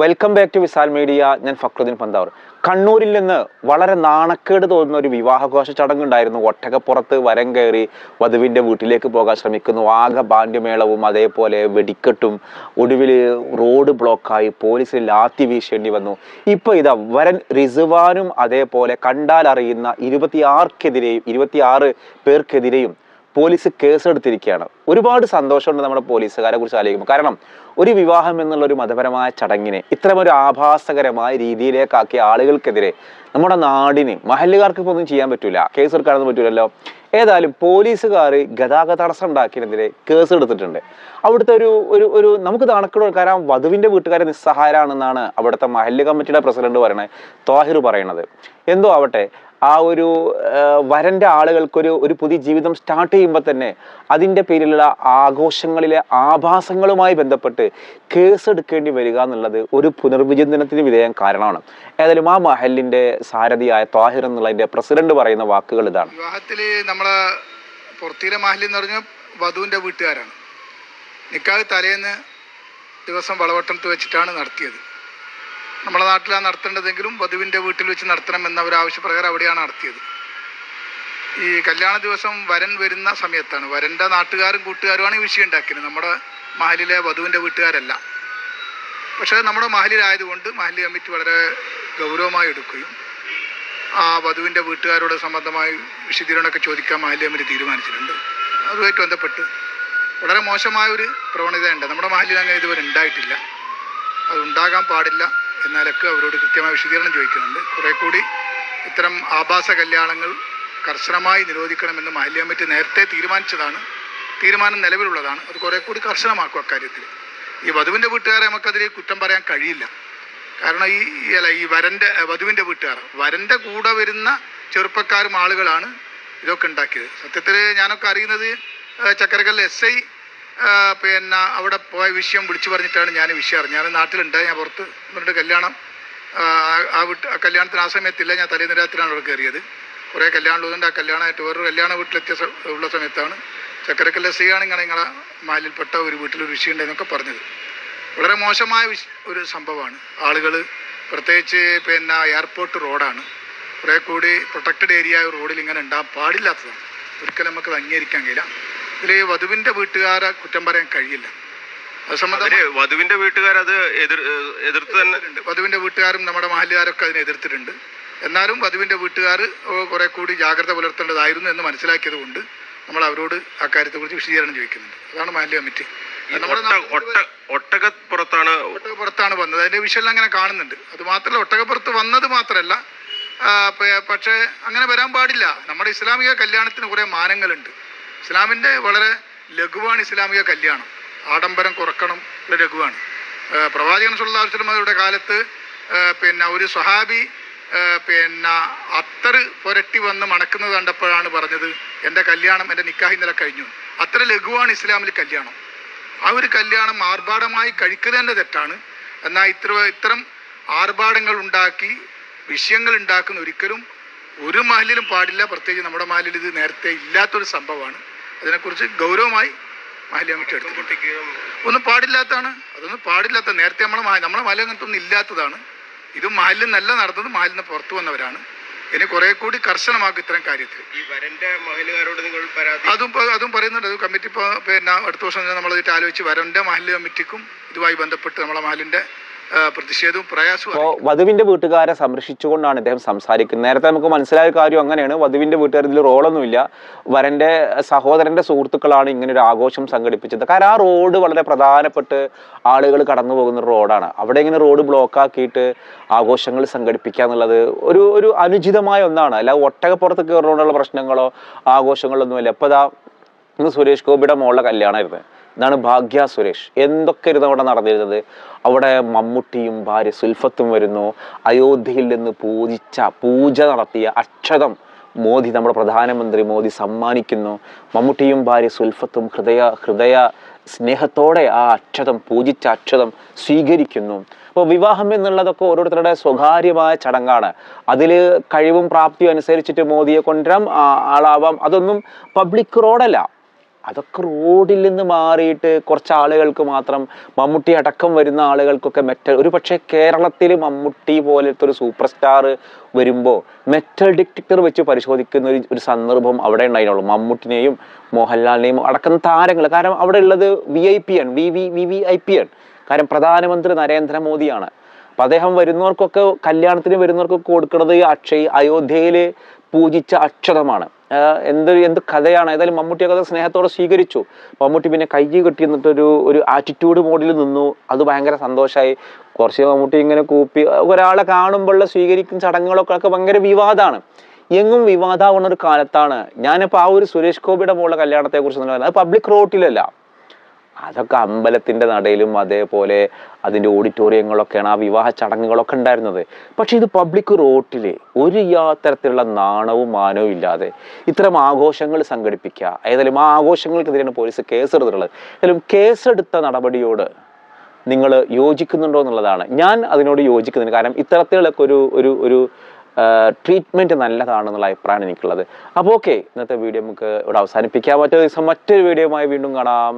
Welcome back to Visal media ഞാൻ ഫക്രുദ്ദീൻ പന്താവർ. കണ്ണൂരിൽ നിന്ന് വളരെ നാണക്കേട് തോന്നുന്ന ഒരു വിവാഹഘോഷ ചടങ്ങുണ്ടായിരുന്നു. ഒട്ടകപ്പുറത്ത് വരം കയറി വധുവിന്റെ വീട്ടിലേക്ക് പോകാൻ ശ്രമിക്കുന്നു. ആകെ ബാണ്ഡ്യമേളവും അതേപോലെ വെടിക്കെട്ടും ഒടുവിൽ റോഡ് ബ്ലോക്കായി പോലീസിൽ ലാത്തി വീശേണ്ടി വന്നു. ഇപ്പോൾ ഇതാ വരൻ റിസുവാനും അതേപോലെ കണ്ടാൽ അറിയുന്ന ഇരുപത്തിയാർക്കെതിരെയും ഇരുപത്തിയാറ് പേർക്കെതിരെയും പോലീസ് കേസ് എടുത്തിരിക്കുകയാണ്. ഒരുപാട് സന്തോഷമുണ്ട് നമ്മുടെ പോലീസുകാരെ കുറിച്ച് ആലോചിക്കുമ്പോൾ. കാരണം ഒരു വിവാഹം എന്നുള്ള ഒരു മതപരമായ ചടങ്ങിനെ ഇത്തരമൊരു ആഭാസകരമായ രീതിയിലേക്കാക്കിയ ആളുകൾക്കെതിരെ നമ്മുടെ നാടിന് മഹല്ലുകാർക്ക് ഇപ്പോൾ ഒന്നും ചെയ്യാൻ പറ്റില്ല കേസ് എടുക്കാനൊന്നും പറ്റൂലല്ലോ. ഏതായാലും പോലീസുകാർ ഗതാഗത തടസ്സം ഉണ്ടാക്കിയതിനെതിരെ കേസ് എടുത്തിട്ടുണ്ട്. അവിടുത്തെ ഒരു ഒരു ഒരു നമുക്ക് നാണക്കേട് കാരണം വധുവിന്റെ വീട്ടുകാരെ നിസ്സഹായരാണെന്നാണ് അവിടുത്തെ മഹല്ല് കമ്മിറ്റിയുടെ പ്രസിഡന്റ് പറയുന്നത് തോഹിർ പറയണത് എന്തോ ആവട്ടെ ആ ഒരു വരന്റെ ആളുകൾക്കൊരു ഒരു പുതിയ ജീവിതം സ്റ്റാർട്ട് ചെയ്യുമ്പോൾ തന്നെ അതിന്റെ പേരിലുള്ള ആഘോഷങ്ങളിലെ ആഭാസങ്ങളുമായി ബന്ധപ്പെട്ട് കേസ് എടുക്കേണ്ടി വരിക എന്നുള്ളത് ഒരു പുനർവിചിന്തനത്തിന് വിധേയം കാരണമാണ്. ഏതായാലും ആ മഹലിന്റെ സാരഥിയായ താഹിർ എന്നുള്ളതിന്റെ പ്രസിഡന്റ് പറയുന്ന വാക്കുകൾ ഇതാണ്. വിവാഹത്തിൽ നമ്മളെ പുറത്തിലെ മാഹിലി എന്ന് പറഞ്ഞാൽ വധുവിന്റെ വീട്ടുകാരാണ്. നിക്കാഹ് തലേന്ന് ദിവസം വളവട്ടത്ത് വെച്ചിട്ടാണ് നടത്തിയത്. നമ്മുടെ നാട്ടിലാണ് നടത്തേണ്ടതെങ്കിലും വധുവിന്റെ വീട്ടിൽ വെച്ച് നടത്തണം എന്ന ഒരു ആവശ്യപ്രകാരം അവിടെയാണ് നടത്തിയത്. ഈ കല്യാണ ദിവസം വരൻ വരുന്ന സമയത്താണ്. വരന്റെ നാട്ടുകാരും കൂട്ടുകാരുമാണ് ഈ വിഷയം ഉണ്ടാക്കിയത്. നമ്മുടെ മഹലിലെ വധുവിന്റെ വീട്ടുകാരല്ല. പക്ഷേ നമ്മുടെ മഹലിലായതുകൊണ്ട് മഹലി കമ്മിറ്റി വളരെ ഗൗരവമായി എടുക്കുകയും ആ വധുവിന്റെ വീട്ടുകാരോട് സംബന്ധമായി വിശദീകരണമൊക്കെ ചോദിക്കാൻ മഹലി കമ്മിറ്റി തീരുമാനിച്ചിട്ടുണ്ട്. അതുമായിട്ട് ബന്ധപ്പെട്ട് വളരെ മോശമായൊരു പ്രവണതയുണ്ട്. നമ്മുടെ മഹലിൽ അങ്ങനെ ഇതുവരെ ഉണ്ടായിട്ടില്ല. അത് ഉണ്ടാകാൻ പാടില്ല. എന്നാലൊക്കെ അവരോട് കൃത്യമായ വിശദീകരണം ചോദിക്കുന്നുണ്ട്. കുറെ കൂടി ഇത്തരം ആഭാസ കല്യാണങ്ങൾ കർശനമായി നിരോധിക്കണമെന്ന് മഹല്യ കമ്മിറ്റി നേരത്തെ തീരുമാനിച്ചതാണ്. തീരുമാനം നിലവിലുള്ളതാണ്. അത് കുറെ കൂടി കർശനമാക്കും അക്കാര്യത്തിൽ. ഈ വധുവിന്റെ വീട്ടുകാരെ നമുക്കതിൽ കുറ്റം പറയാൻ കഴിയില്ല. കാരണം ഈ അല്ല ഈ വരന്റെ വധുവിന്റെ വീട്ടുകാർ വരന്റെ കൂടെ വരുന്ന ചെറുപ്പക്കാരും ആളുകളാണ് ഇതൊക്കെ ഉണ്ടാക്കിയത്. സത്യത്തിൽ ഞാനൊക്കെ അറിയുന്നത് ചക്കരക്കല്ല് എസ് ഐ പിന്നെ അവിടെ പോയ വിഷയം വിളിച്ചു പറഞ്ഞിട്ടാണ് ഞാൻ വിഷയം അറിഞ്ഞത്. ഞാൻ നാട്ടിലുണ്ട് ഞാൻ പുറത്ത് എന്നിട്ട് കല്യാണം ആ, വിട്ട് ആ കല്യാണത്തിന് ആ സമയത്തില്ല ഞാൻ തലേന്ന് രാത്രിയാണ് അവിടെ കയറിയത്. കുറേ കല്യാണം ഉള്ളതുകൊണ്ട് ആ കല്യാണമായിട്ട് വേറൊരു കല്യാണ വീട്ടിലെത്തിയ ഉള്ള സമയത്താണ്. ചക്കരക്കല്ല സ്ത്രീ ആണെങ്കിൽ നിങ്ങളെ മാലിൽപ്പെട്ട ഒരു വീട്ടിലൊരു വിഷയം ഉണ്ടെന്നൊക്കെ പറഞ്ഞത്. വളരെ മോശമായ ഒരു സംഭവമാണ്. ആളുകൾ പ്രത്യേകിച്ച് പിന്നെ എയർപോർട്ട് റോഡാണ്. കുറേ കൂടി പ്രൊട്ടക്റ്റഡ് ഏരിയ റോഡിൽ ഇങ്ങനെ ഉണ്ടാകാൻ പാടില്ലാത്തതാണ്. ഒരിക്കലും നമുക്ക് അംഗീകരിക്കാൻ കഴിയില്ല. ഇതിൽ വധുവിന്റെ വീട്ടുകാരെ കുറ്റം പറയാൻ കഴിയില്ല. വധുവിന്റെ വീട്ടുകാർ അത് എതിർ എതിർത്ത് തന്നെ ഉണ്ട്. വധുവിന്റെ വീട്ടുകാരും നമ്മുടെ മഹല്ലുകാരൊക്കെ അതിനെ എതിർത്തിട്ടുണ്ട്. എന്നാലും വധുവിന്റെ വീട്ടുകാർ കുറെ കൂടി ജാഗ്രത പുലർത്തേണ്ടതായിരുന്നു എന്ന് മനസ്സിലാക്കിയത് കൊണ്ട് നമ്മൾ അവരോട് ആ അക്കാര്യത്തെക്കുറിച്ച് വിശദീകരണം ചോദിക്കുന്നുണ്ട്. അതാണ് മഹല്ല് കമ്മിറ്റി. ഒട്ടകപ്പുറത്താണ് ഒട്ടകപ്പുറത്താണ് വന്നത്. അതിന്റെ വിഷയം അങ്ങനെ കാണുന്നുണ്ട്. അത് മാത്രമല്ല ഒട്ടകപ്പുറത്ത് വന്നത് മാത്രമല്ല പക്ഷേ അങ്ങനെ വരാൻ പാടില്ല. നമ്മുടെ ഇസ്ലാമിക കല്യാണത്തിന് കുറേ മാനങ്ങളുണ്ട്. ഇസ്ലാമിന്റെ വളരെ ലഘുവാണ് ഇസ്ലാമിക കല്യാണം. ആഡംബരം കുറക്കണം ലഘുവാണ്. പ്രവാചകൻ സുല്ലാസ്ലമയുടെ കാലത്ത് പിന്നെ ഒരു സ്വഹാബി പിന്നെ അത്തർ പുരട്ടി വന്ന് മണക്കുന്നത് കണ്ടപ്പോഴാണ് പറഞ്ഞത് എന്റെ കല്യാണം എന്റെ നിക്കാഹി നില കഴിഞ്ഞു. അത്ര ലഘുവാണ് ഇസ്ലാമിൽ കല്യാണം. ആ ഒരു കല്യാണം ആർഭാടമായി കഴിക്കുന്നതിന്റെ തെറ്റാണ്. എന്നാൽ ഇത്ര ഇത്തരം ആർഭാടങ്ങൾ ഉണ്ടാക്കി വിഷയങ്ങൾ ഉണ്ടാക്കുന്ന ഒരിക്കലും ഒരു മഹലിലും പാടില്ല. പ്രത്യേകിച്ച് നമ്മുടെ മഹലിൽ ഇത് നേരത്തെ ഇല്ലാത്തൊരു സംഭവമാണ്. അതിനെക്കുറിച്ച് ഗൗരവമായി കമ്മിറ്റി എടുത്തിട്ടുണ്ട്. ഒന്നും പാടില്ലാത്തതാണ്. അതൊന്നും പാടില്ലാത്ത നേരത്തെ നമ്മളെ മഹ- നമ്മളെ മാലിന്യം അങ്ങനത്തെ ഒന്നും ഇല്ലാത്തതാണ്. ഇത് മാലിന്യം നല്ല നടന്നത് മാലിന്യം പുറത്തു വന്നവരാണ്. ഇനി കുറെ കൂടി കർശനമാക്കും ഇത്തരം കാര്യത്തിൽ. വരന്റെ അതും അതും പറയുന്നുണ്ട്. അത് കമ്മിറ്റി പിന്നെ അടുത്ത വർഷം നമ്മൾ ഇതിട്ട് ആലോചിച്ച് വരന്റെ മാലിന്യ കമ്മിറ്റിക്കും ഇതുമായി ബന്ധപ്പെട്ട് നമ്മളെ മഹലിന്റെ ആ, പ്രതിഷേധവും പ്രയാസവും അപ്പോൾ വധുവിന്റെ വീട്ടുകാരെ സംരക്ഷിച്ചുകൊണ്ടാണ് അദ്ദേഹം സംസാരിക്കുന്നത്. നേരത്തെ നമുക്ക് മനസ്സിലായ കാര്യം അങ്ങനെയാണ്. വധുവിന്റെ വീട്ടുകാർ ഇതിൽ റോളൊന്നുമില്ല. വരന്റെ സഹോദരന്റെ സുഹൃത്തുക്കളാണ് ഇങ്ങനെ ഒരു ആഘോഷം സംഘടിപ്പിച്ചത്. കാരണം ആ റോഡ് വളരെ പ്രധാനപ്പെട്ട് ആളുകൾ കടന്നു പോകുന്ന റോഡാണ്. അവിടെ ഇങ്ങനെ റോഡ് ബ്ലോക്ക് ആക്കിയിട്ട് ആഘോഷങ്ങൾ സംഘടിപ്പിക്കുക എന്നുള്ളത് ഒരു ഒരു അനുചിതമായ ഒന്നാണ്. അല്ല ഒട്ടകപ്പുറത്ത് കയറുകൊണ്ടുള്ള പ്രശ്നങ്ങളോ ആഘോഷങ്ങളോ ഒന്നുമില്ല. ഇപ്പോൾ ഇതാ ഇന്ന് സുരേഷ് ഗോപിയുടെ മോളുടെ കല്യാണമായിരുന്നു. ഇതാണ് ഭാഗ്യ സുരേഷ്. എന്തൊക്കെ ഇരുന്ന് അവിടെ നടന്നിരുന്നത്? അവിടെ മമ്മൂട്ടിയും ഭാര്യ സുൽഫത്തും വരുന്നു. അയോധ്യയിൽ നിന്ന് പൂജിച്ച പൂജ നടത്തിയ അക്ഷതം മോദി നമ്മുടെ പ്രധാനമന്ത്രി മോദി സമ്മാനിക്കുന്നു. മമ്മൂട്ടിയും ഭാര്യ സുൽഫത്തും ഹൃദയ ഹൃദയ സ്നേഹത്തോടെ ആ അക്ഷതം പൂജിച്ച അക്ഷതം സ്വീകരിക്കുന്നു. അപ്പോൾ വിവാഹം എന്നുള്ളതൊക്കെ ഓരോരുത്തരുടെ സ്വകാര്യമായ ചടങ്ങാണ്. അതിൽ കഴിവും പ്രാപ്തിയും അനുസരിച്ചിട്ട് മോദിയെ കൊണ്ടുവരാം ആളാവാം. അതൊന്നും പബ്ലിക് റോഡല്ല. അതൊക്കെ റോഡിൽ നിന്ന് മാറിയിട്ട് കുറച്ച് ആളുകൾക്ക് മാത്രം മമ്മൂട്ടി അടക്കം വരുന്ന ആളുകൾക്കൊക്കെ മെറ്റൽ ഒരു പക്ഷേ കേരളത്തിൽ മമ്മൂട്ടി പോലത്തെ ഒരു സൂപ്പർ സ്റ്റാർ വരുമ്പോൾ മെറ്റൽ ഡിറ്റക്ടർ വെച്ച് പരിശോധിക്കുന്ന ഒരു ഒരു സന്ദർഭം അവിടെ ഉണ്ടായിരുന്നുള്ളൂ. മമ്മൂട്ടിനെയും മോഹൻലാലിനെയും അടക്കം താരങ്ങൾ കാരണം അവിടെ ഉള്ളത് വി ഐ പി ആണ് V V V V I P ആണ് കാരണം പ്രധാനമന്ത്രി നരേന്ദ്രമോദിയാണ്. അപ്പം അദ്ദേഹം വരുന്നവർക്കൊക്കെ കല്യാണത്തിന് വരുന്നവർക്കൊക്കെ കൊടുക്കുന്നത് അക്ഷയ് അയോധ്യയിൽ പൂജിച്ച അക്ഷതമാണ്. ആഹ് എന്ത് കഥയാണ്. ഏതായാലും മമ്മൂട്ടി കഥ സ്നേഹത്തോടെ സ്വീകരിച്ചു. മമ്മൂട്ടി പിന്നെ കൈ കെട്ടി നിന്നിട്ടൊരു ഒരു ആറ്റിറ്റ്യൂഡ് മോഡിൽ നിന്നു. അത് ഭയങ്കര സന്തോഷമായി കുറച്ച് മമ്മൂട്ടി ഇങ്ങനെ കൂപ്പി ഒരാളെ കാണുമ്പോഴുള്ള സ്വീകരിക്കുന്ന ചടങ്ങുകളൊക്കെ ഒക്കെ ഭയങ്കര വിവാദമാണ് എങ്ങും വിവാദമാവുന്ന ഒരു കാലത്താണ്. ഞാനിപ്പോൾ ആ ഒരു സുരേഷ് ഗോപിയുടെ മോളുടെ കല്യാണത്തെക്കുറിച്ച് പറയുന്നത് അത് പബ്ലിക് റോട്ടിലല്ല അതൊക്കെ അമ്പലത്തിന്റെ നടയിലും അതേപോലെ അതിന്റെ ഓഡിറ്റോറിയങ്ങളൊക്കെയാണ് ആ വിവാഹ ചടങ്ങുകളൊക്കെ ഉണ്ടായിരുന്നത്. പക്ഷേ ഇത് പബ്ലിക് റോട്ടിൽ ഒരു യാത്തരത്തിലുള്ള നാണവും മാനവും ഇല്ലാതെ ഇത്തരം ആഘോഷങ്ങൾ സംഘടിപ്പിക്കുക ഏതായാലും ആ ആഘോഷങ്ങൾക്കെതിരെയാണ് പോലീസ് കേസെടുത്തിട്ടുള്ളത്. ഏതായാലും കേസെടുത്ത നടപടിയോട് നിങ്ങൾ യോജിക്കുന്നുണ്ടോ എന്നുള്ളതാണ്. ഞാൻ അതിനോട് യോജിക്കുന്നുണ്ട് കാരണം ഇത്തരത്തിലൊക്കെ ഒരു ഒരു ഒരു ട്രീറ്റ്മെന്റ് നല്ലതാണെന്നുള്ള അഭിപ്രായമാണ് എനിക്കുള്ളത്. അപ്പോൾ ഓക്കെ ഇന്നത്തെ വീഡിയോ നമുക്ക് ഇവിടെ അവസാനിപ്പിക്കാം. മറ്റൊരു ദിവസം മറ്റൊരു വീഡിയോയുമായി വീണ്ടും കാണാം.